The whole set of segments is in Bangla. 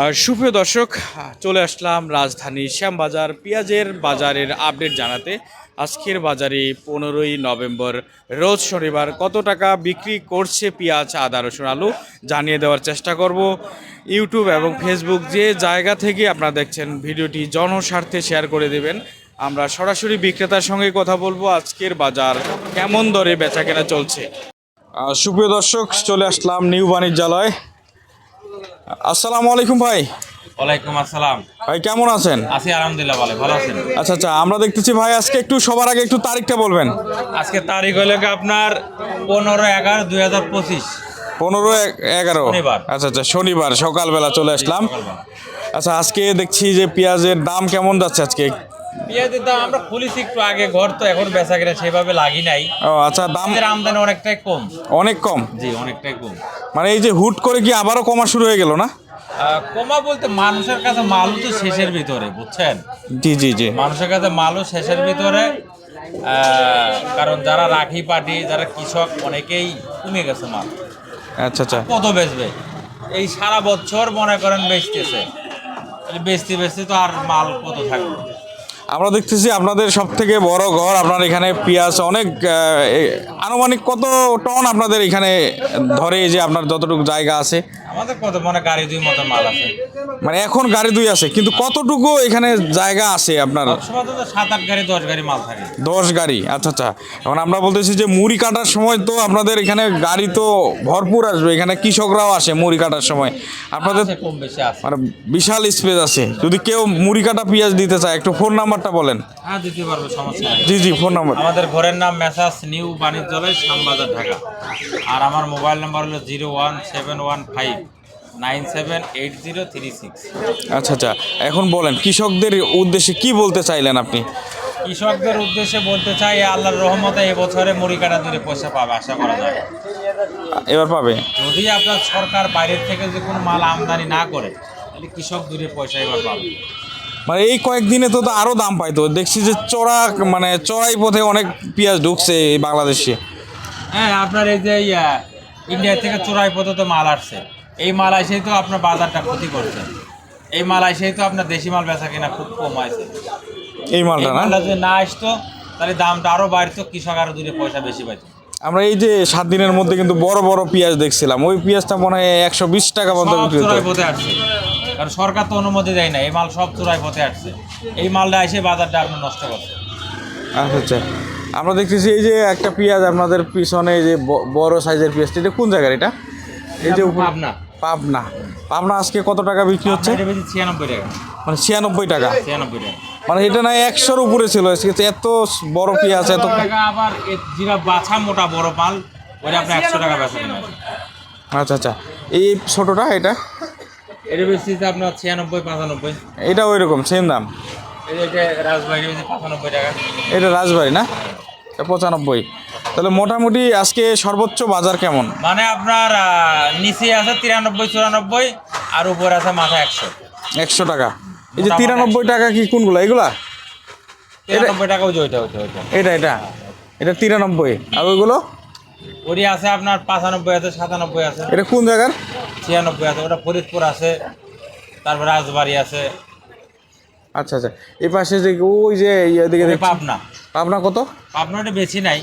আর সুপ্রিয় দর্শক, চলে আসলাম রাজধানী শ্যামবাজার পেঁয়াজের বাজারের আপডেট জানাতে। আজকের বাজারে পনেরোই নভেম্বর, রোজ শনিবার কত টাকা বিক্রি করছে পেঁয়াজ, আদা, রসুন, আলু জানিয়ে দেওয়ার চেষ্টা করব। ইউটিউব এবং ফেসবুক যে জায়গা থেকে আপনারা দেখছেন, ভিডিওটি জনস্বার্থে শেয়ার করে দেবেন। আমরা সরাসরি বিক্রেতার সঙ্গে কথা বলব, আজকের বাজার কেমন দরে বেচা কেনা চলছে সুপ্রিয় দর্শক, চলে আসলাম নিউ বাণিজ্যালয়। আসসালামু আলাইকুম ভাই। ওয়ালাইকুম আসসালাম। ভাই কেমন আছেন? আছি আলহামদুলিল্লাহ ভালো ভালো আছেন? আচ্ছা আচ্ছা আমরা দেখতেছি ভাই আজকে একটু সবার আগে একটু তারিখটা বলবেন। আজকে তারিখ হলো কি আপনার পনেরো এগারো দুই হাজার পঁচিশ। পনেরো এগারো। শনিবার। আচ্ছা আচ্ছা শনিবার সকালবেলা চলে আসলাম। আচ্ছা আজকে দেখছি যে পেঁয়াজের দাম কেমন যাচ্ছে আজকে? পেঁয়াজের দাম আমরা খুলেছি একটু আগে ঘর তো এখন বেচা কিনা সেভাবে লাগি নাই। ও আচ্ছা দাম আমাদের আমদানি অনেকটাই কম। অনেক কম? জি অনেকটাই কম। মানে এই যে হুট করে কি আবারও কমা শুরু হয়ে গেল না? আহ, কমা বলতে মানুষের কাছে মালও তো শেষের ভিতরে বুঝছেন? জি জি জি। মানুষের কাছে মালও শেষের ভিতরে আহ, কারণ যারা রাখি পাটি যারা কৃষক অনেকেই কমে গেছে মাল। আচ্ছা আচ্ছা। কত বেচবে? এই সারা বছর মনে করেন বেচতেছে। তাহলে বেচতে বেচতে তো আর মাল কত থাকবে? আমরা দেখতেছি আপনাদের সব থেকে বড় ঘর আপনার এখানে পেঁয়াজ অনেক আনুমানিক কত টন আপনাদের এখানে ধরে যে আপনার যতটুকু জায়গা আছে? আমাদের কত মনে গাড়ি দুই মতো মাল আছে। মানে এখন গাড়ি দুই আছে কিন্তু কতটুকু এখানে জায়গা আছে আপনার? সাত আট গাড়ি দশ গাড়ি মাল থাকে। দশ গাড়ি আচ্ছা আচ্ছা। এখন আমরা বলতেছি যে মুড়ি কাটার সময় তো আপনাদের এখানে গাড়ি তো ভরপুর আসবে এখানে কৃষকরাও আসে মুড়ি কাটার সময়। আপনাদের মানে বিশাল স্পেস আছে। যদি কেউ মুড়ি কাটা পেঁয়াজ দিতে চায় একটু ফোন নাম্বারটা বলেন। হ্যাঁ দিতে পারব সমস্যা জি জি ফোন নাম্বার। আমাদের ঘরের নাম মেসাস নিউ বাণিজ্যালয় শ্যামবাজার ঢাকা। আর আমার মোবাইল নাম্বার হলো zero one seven one five nine seven eight zero three six. আচ্ছা আচ্ছা এখন বলেন কৃষকদের উদ্দেশ্যে কি বলতে চাইলেন আপনি? কৃষকদের উদ্দেশ্যে বলতে চাই আল্লাহর রহমতে এবছরে মুড়ি কাটা দূরে পয়সা পাবে আশা করা যায়। এবার পাবে? যদি আপনার সরকার বাইরের থেকে যে কোনো মাল আমদানি না করে তাহলে কৃষক দূরে পয়সা এবার পাবে। মানে এই কয়েকদিনে তো আরও দাম পাইতো। দেখছি যে চড়া মানে চড়াই পথে অনেক পেঁয়াজ ঢুকছে এই বাংলাদেশে। হ্যাঁ আপনার এই যে ইন্ডিয়া থেকে চোরাই পথে তো মাল আসছে। এই মাল এসেই তো আপনার বাজারটা ক্ষতি করছে। এই মাল এসেই তো আপনার দেশি মাল বেচা কিনা খুব কম আছে এই মালটা না? যদি না আসতো তাহলে দামটা আরও বাড়তো কৃষক আরও দূরে পয়সা বেশি পাইতো। আমরা এই যে সাত দিনের মধ্যে কিন্তু বড় বড় পেঁয়াজ দেখছিলাম। ওই পেঁয়াজটা মনে হয় একশো বিশ টাকা সব বিক্রি হতো। পথে আসছে। কারণ সরকার তো অনুমতি দেয় না এই মাল সব চোরাই পথে আসছে। এই মালটা এসে বাজারটা আপনার নষ্ট করছে। আচ্ছা আচ্ছা আমরা দেখতেছি এই যে একটা পেঁয়াজ আপনাদের পিছনে এই যে বড় সাইজের পেঁয়াজটা এটা কোন জায়গার এটা? এই যে পাবনা। পাবনা। পাবনা আজকে কত টাকা বিক্রি হচ্ছে? ছিয়ানব্বই টাকা। মানে ছিয়ানব্বই টাকা। ছিয়ানব্বই টাকা। মানে এটা না একশোর উপরে ছিল এত বড় পেঁয়াজ এত আবার বাছা মোটা বড় মাল ওটা আপনার একশো টাকা বেচা আচ্ছা আচ্ছা। এই ছোটটা এটা? এটা বেশি আপনার ছিয়ানব্বই পঁচানব্বই। এটা ওই রকম সেম দাম এটা রাজবাড়ি পঁচানব্বই টাকা। এটা রাজবাড়ি না? পঁচানব্বই। তাহলে মোটামুটি আজকে সর্বোচ্চ বাজার কেমন? মানে আপনার নিচে আছে তিরানব্বই চুরানব্বই আর উপরে আছে মাথা একশো। একশো টাকা। এই যে তিরানব্বই টাকা কি কোনগুলো? এগুলা? তিরানব্বই টাকা ওই যে ওইটা ওইটা। এটা এটা। এটা তিরানব্বই। আর ওইগুলো? ওরি আছে আপনার পাঁচানব্বই আছে সাতানব্বই আছে। এটা কোন জায়গার? ছিয়ানব্বই আছে ওটা ফরিদপুর আছে তারপর রাজবাড়ি আছে। আচ্ছা আচ্ছা। এই পাশে যে ওই যে এদিকে পাবনা। পাবনা কত? পাবনা ওটা বেশি নাই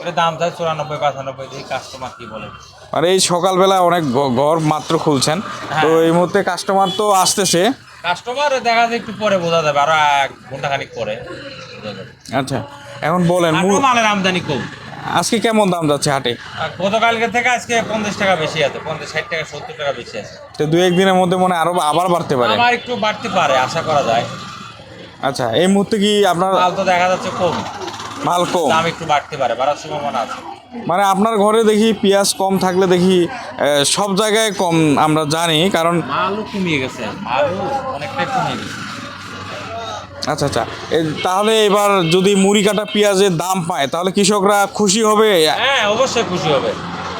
ওটা দাম চাই চুরানব্বই পাঁচানব্বই দেখি কাস্টমার কি বলে। আর এই সকালবেলা অনেক ঘর মাত্র খুলছেন। তো এই মুহূর্তে কাস্টমার তো আসতেছে। কাস্টমার দেখা যায় একটু পরে বোঝা যাবে আরও এক ঘণ্টা খানিক পরে আচ্ছা এখন বলেন মালের আমদানি কম। আজকে কেমন দাম যাচ্ছে হাটে? গতকালকে থেকে আজকে পঞ্চাশ টাকা বেশি আছে পঞ্চাশ ষাট টাকা সত্তর টাকা বেশি আছে। তো দু একদিনের মধ্যে মনে আরও আবার বাড়তে পারে। আমার একটু বাড়তে পারে আশা করা যায়। আচ্ছা এই মুহূর্তে কি আপনার মাল তো দেখা যাচ্ছে কম। মাল কম? দাম একটু বাড়তে পারে বাড়ার সম্ভাবনা আছে। মানে আপনার ঘরে দেখি পেঁয়াজ কম থাকলে দেখি সব জায়গায় কম আমরা জানি কারণ মালও কমিয়ে গেছে মালও অনেকটাই কমিয়ে গেছে। আচ্ছা আচ্ছা। তাহলে এবার যদি মুড়ি কাটা পেঁয়াজের দাম পায় তাহলে কৃষকরা খুশি হবে? হ্যাঁ অবশ্যই খুশি হবে।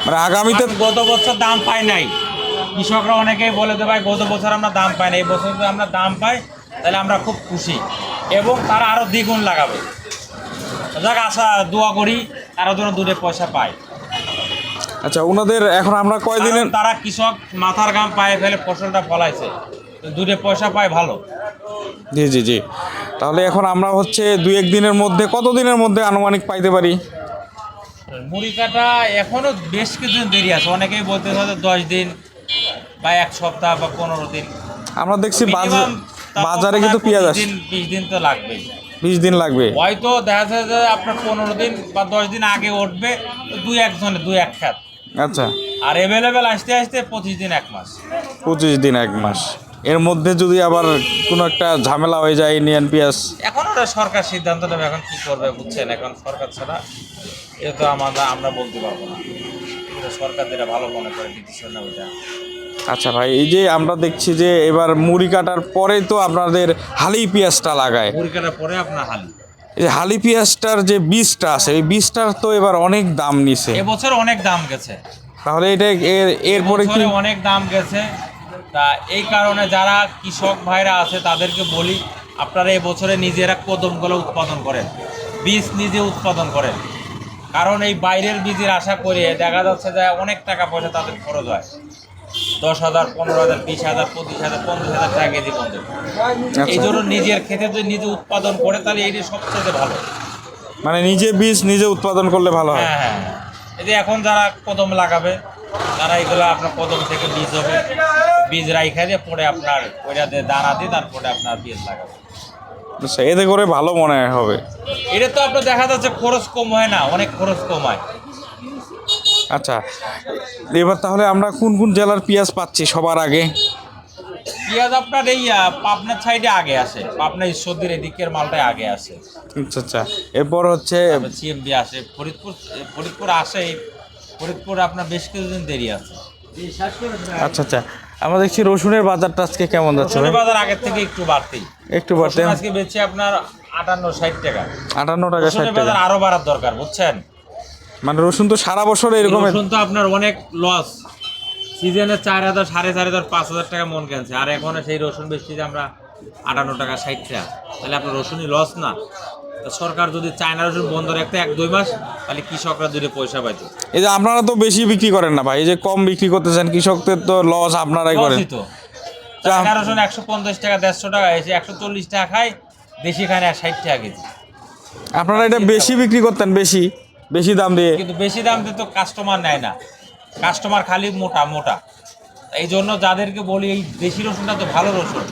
মানে আগামীতে গত বছর দাম পাই নাই। কৃষকরা অনেকেই বলে যে ভাই গত বছর আমরা দাম পাই না এই বছর যদি আমরা দাম পাই তাহলে আমরা খুব খুশি। এবং তারা আরও দ্বিগুণ লাগাবে। যাক আশা দোয়া করি তারা যেন দূরে পয়সা পায়। আচ্ছা ওনাদের এখন আমরা কয়দিনের তারা কৃষক মাথার গাম পায়ে ফেলে ফসলটা ফলাইছে। দূরে পয়সা পায় ভালো। জি জি জি। তাহলে এখন আমরা হচ্ছে দুই এক দিনের মধ্যে কত দিনের মধ্যে আনুমানিক পাইতে পারি? মুড়ি কাটা এখনও বেশ কিছুদিন দেরি আছে। অনেকেই বলতে হয়তো দশ দিন বা এক সপ্তাহ বা পনেরো দিন। আমরা দেখছি বাজার কিন্তু পেঁয়াজ আসে। বিশ দিন তো লাগবেই। বিশ দিন লাগবে। হয়তো দেখা যায় যে আপনার পনেরো দিন বা দশ দিন আগে উঠবে দুই একজনে দুই এক খাত আচ্ছা। আর অ্যাভেলেবেল আসতে আসতে পঁচিশ দিন এক মাস। পঁচিশ দিন এক মাস। এর মধ্যে যদি আবার কোনো একটা ঝামেলা হয়ে যায় ইন্ডিয়ান পেঁয়াজ এখন ওটা সরকার সিদ্ধান্ত নেবে এখন কি করবে বুঝছেন? এখন সরকার ছাড়া এটা তো আমাদের আমরা বলতে পারব না। এটা সরকার যেটা ভালো মনে করে ডিসিশন ওটা। আচ্ছা ভাই এই যে আমরা দেখছি যে এবার মুড়ি কাটার পরে তো আপনাদের হালি পেঁয়াজটা লাগায়। মুড়ি কাটার পরে আপনার হালি। এই হালি পেঁয়াজটার যে বীজটা আছে এই বীজটার তো এবার অনেক দাম নিছে। এবছর অনেক দাম গেছে। তাহলে এটা এর এরপরে কি অনেক দাম গেছে। তা এই কারণে যারা কৃষক ভাইরা আছে তাদেরকে বলি আপনারা এই বছরে নিজেরা কদমগুলো উৎপাদন করেন বীজ নিজে উৎপাদন করেন। কারণ এই বাইরের বীজের আশা করে দেখা যাচ্ছে যে অনেক টাকা পয়সা তাদের খরচ হয়। দশ হাজার পনেরো হাজার বিশ হাজার পঁচিশ হাজার পঞ্চাশ হাজার টাকা কেজি পর্যন্ত। এই আচ্ছা জন্য নিজের খেতে যদি নিজে উৎপাদন করে তাহলে এইটা সবচেয়ে ভালো। মানে নিজে বীজ নিজে উৎপাদন করলে ভালো হয় হ্যাঁ হ্যাঁ। এই যে এখন যারা কদম লাগাবে তারা এগুলো আপনার কদম থেকে বীজ হবে। বীজ রাইখা দিয়ে পরে আপনার ওইটা দিয়ে দানা দিয়ে তারপরে আপনার বীজ লাগাবে। আচ্ছা, এতে করে ভালো মনে হবে। এটা তো আপনার দেখা যাচ্ছে খরচ কম হয় না অনেক খরচ কম হয়। আচ্ছা এবার তাহলে আমরা কোন কোন জেলার পেঁয়াজ পাচ্ছি সবার আগে? পেঁয়াজ আপনার এই আহ, পাবনার সাইডে আগে আসে পাবনা ঈশ্বরদীর এদিকের মালটাই আগে আসে। আচ্ছা আচ্ছা এরপর হচ্ছে সিএমবি আসে ফরিদপুর ফরিদপুর আসে ফরিদপুর আপনার বেশ কিছুদিন দেরি আছে। আচ্ছা আচ্ছা আমরা দেখছি রসুনের বাজারটা আজকে কেমন যাচ্ছে রসুনের বাজার আগের থেকে একটু বাড়তি। একটু বাড়তে আজকে বেচে আপনার আটান্ন ষাট টাকা। আটান্ন টাকা ষাট টাকা। আরও বাড়ার দরকার বুঝছেন? মানে রসুন তো সারা বছর এরকম রসুন তো আপনার অনেক লস সিজনে চার হাজার সাড়ে চার হাজার পাঁচ হাজার টাকা মন কিনছে আর এখন সেই রসুন বেচছি যে আমরা আটান্ন টাকা ষাট টাকা। তাহলে আপনার রসুনই লস না। সরকার যদি চায়না রসুন বন্ধ রাখতে এক দুই মাস তাহলে কৃষকরা দুটো পয়সা পাইতো। এই যে আপনারা তো বেশি বিক্রি করেন না ভাই এই যে কম বিক্রি করতেছেন কৃষকদের তো লস আপনারাই করেন। চায়না রসুন একশো পঞ্চাশ টাকা দেড়শো টাকা এসে একশো চল্লিশ টাকা খায় দেশি খায় না ষাট টাকা কেজি। আপনারা এটা বেশি বিক্রি করতেন বেশি বেশি দাম দিয়ে। কিন্তু বেশি দাম দিয়ে তো কাস্টমার নেয় না। কাস্টমার খালি মোটা মোটা। এই জন্য যাদেরকে বলি এই দেশি রসুনটা তো ভালো রসুন।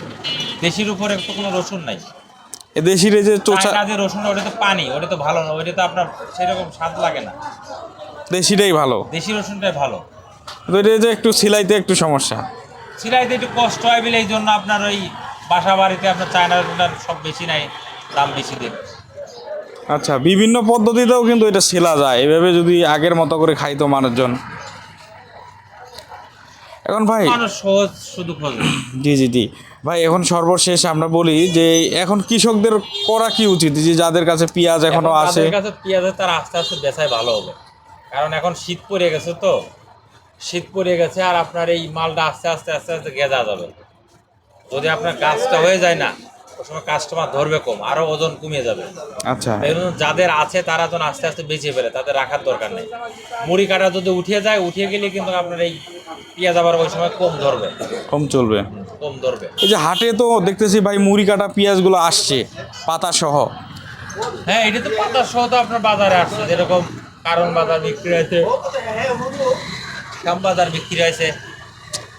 দেশির উপরে তো কোনো রসুন নাই। এ দেশির এই যে চোচা যে রসুন ওটা তো পানি ওটা তো ভালো না ওটা তো আপনার সেরকম স্বাদ লাগে না। দেশিটাই ভালো। দেশি রসুনটাই ভালো। এটা যে একটু সিলাইতে একটু সমস্যা। সিলাইতে একটু কষ্ট হয় বলে এই জন্য আপনার ওই বাসা বাড়িতে আপনার চায়না রসুনটার সব বেশি নাই দাম বেশি দেয়। আচ্ছা বিভিন্ন পদ্ধতিতেও কিন্তু এটা সেলা যায়। এভাবে যদি আগের মতো করে খাইতো মানুষজন। এখন ভাই সহজ শুধু জি জি জি। ভাই এখন সর্বশেষ আমরা বলি যে এখন কৃষকদের করা কি উচিত? যে যাদের কাছে পেঁয়াজ এখনও আছে। কাছে পেঁয়াজের তার আস্তে আস্তে বেচাই ভালো হবে। কারণ এখন শীত পড়ে গেছে তো। শীত পড়ে গেছে আর আপনার এই মালটা আস্তে আস্তে আস্তে আস্তে গেজা যাবে। যদি আপনার গাছটা হয়ে যায় না ওই সময় কাস্টমার ধরবে কম আরও ওজন কমে যাবে। আচ্ছা। যাদের আছে তারা যেন আস্তে আস্তে বেঁচে ফেলে তাদের রাখার দরকার নেই। মুড়ি কাটা যদি উঠিয়ে যায় উঠিয়ে গেলে কিন্তু আপনার এই পেঁয়াজ আবার ওই সময় কম ধরবে। কম চলবে। কম ধরবে। এই যে হাটে তো দেখতেছি ভাই মুড়ি কাটা পেঁয়াজগুলো আসছে পাতা সহ হ্যাঁ এটা তো পাতা সহ তো আপনার বাজারে আসছে যেরকম কারণ বাজার বিক্রি হয়েছে শ্যাম বাজার বিক্রি হয়েছে।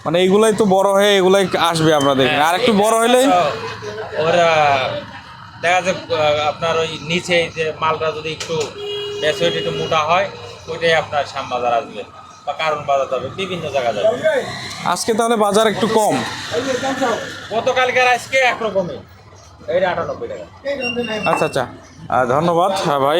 মানে এইগুলাই তো বড় হয়ে এগুলাই আসবে আপনাদের। এখানে। আর একটু বড় হলে ওরা দেখা যায় আপনার ওই নিচে যে মালটা যদি একটু বেশ ওইটা একটু মোটা হয় ওইটাই আপনার শ্যাম বাজার আসবে। বা কারণ বাজার যাবে বিভিন্ন জায়গা যাবে। আজকে তাহলে বাজার একটু কম। গতকালকের আজকে একরকমই এইটা আটানব্বই টাকা। আচ্ছা আচ্ছা। ধন্যবাদ হ্যাঁ ভাই।